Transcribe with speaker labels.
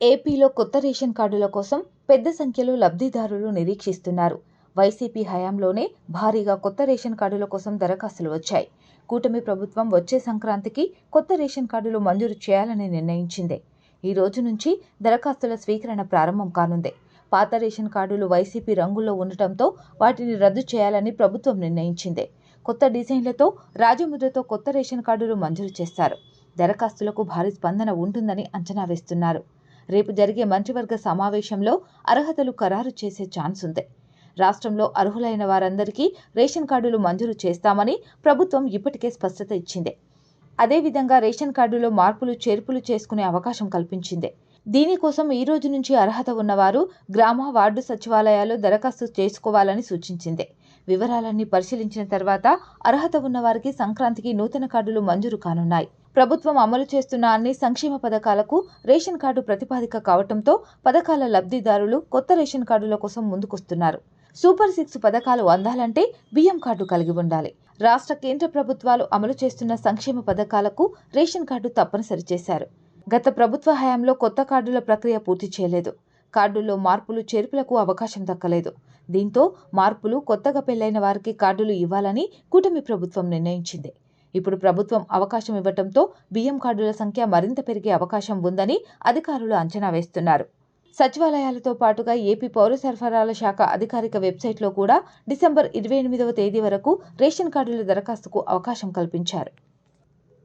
Speaker 1: ఏపీలో కొత్త రేషన్ కార్డుల కోసం పెద్ద సంఖ్యలో లబ్ధిదారులు నిరీక్షిస్తున్నారు. వైసీపీ హయాంలోనే భారీగా కొత్త రేషన్ కార్డుల కోసం దరఖాస్తులు వచ్చాయి. కూటమి ప్రభుత్వం వచ్చే సంక్రాంతికి కొత్త రేషన్ కార్డులు మంజూరు చేయాలని నిర్ణయించింది. ఈ రోజు నుంచి దరఖాస్తుల స్వీకరణ ప్రారంభం కానుంది. పాత రేషన్ కార్డులు వైసీపీ రంగుల్లో ఉండటంతో వాటిని రద్దు చేయాలని ప్రభుత్వం నిర్ణయించింది. కొత్త డిజైన్లతో రాజముద్రతో కొత్త రేషన్ కార్డులు మంజూరు చేస్తారు. దరఖాస్తులకు భారీ స్పందన ఉంటుందని అంచనా వేస్తున్నారు. రేపు జరిగే మంత్రివర్గ సమావేశంలో అర్హతలు ఖరారు చేసే ఛాన్స్ ఉంది. రాష్ట్రంలో అర్హులైన వారందరికీ రేషన్ కార్డులు మంజూరు చేస్తామని ప్రభుత్వం ఇప్పటికే స్పష్టత ఇచ్చింది. అదేవిధంగా రేషన్ కార్డులో మార్పులు చేర్పులు చేసుకునే అవకాశం కల్పించింది. దీనికోసం ఈ రోజు నుంచి అర్హత ఉన్నవారు గ్రామ వార్డు సచివాలయాల్లో దరఖాస్తు చేసుకోవాలని సూచించింది. వివరాలన్నీ పరిశీలించిన తర్వాత అర్హత ఉన్నవారికి సంక్రాంతికి నూతన కార్డులు మంజూరు కానున్నాయి. ప్రభుత్వం అమలు చేస్తున్న అన్ని సంక్షేమ పథకాలకు రేషన్ కార్డు ప్రతిపాదిక కావటంతో పథకాల లబ్ధిదారులు కొత్త రేషన్ కార్డుల కోసం ముందుకొస్తున్నారు. సూపర్ సిక్స్ పథకాలు అందాలంటే బియ్యం కార్డు కలిగి ఉండాలి. రాష్ట్ర కేంద్ర ప్రభుత్వాలు అమలు చేస్తున్న సంక్షేమ పథకాలకు రేషన్ కార్డు తప్పనిసరి చేశారు. గత ప్రభుత్వ హయాంలో కొత్త కార్డుల ప్రక్రియ పూర్తి చేయలేదు. కార్డుల్లో మార్పులు చేర్పులకు అవకాశం దక్కలేదు. దీంతో మార్పులు కొత్తగా పెళ్ళైన వారికి కార్డులు ఇవ్వాలని కూటమి ప్రభుత్వం నిర్ణయించింది. ఇప్పుడు ప్రభుత్వం అవకాశం ఇవ్వటంతో బియ్యం కార్డుల సంఖ్య మరింత పెరిగే అవకాశం ఉందని అధికారులు అంచనా వేస్తున్నారు. సచివాలయాలతో పాటుగా ఏపీ పౌర సరఫరాల శాఖ అధికారిక వెబ్సైట్లో కూడా డిసెంబర్ ఇరవై ఎనిమిదవ తేదీ వరకు రేషన్ కార్డుల దరఖాస్తుకు అవకాశం కల్పించారు.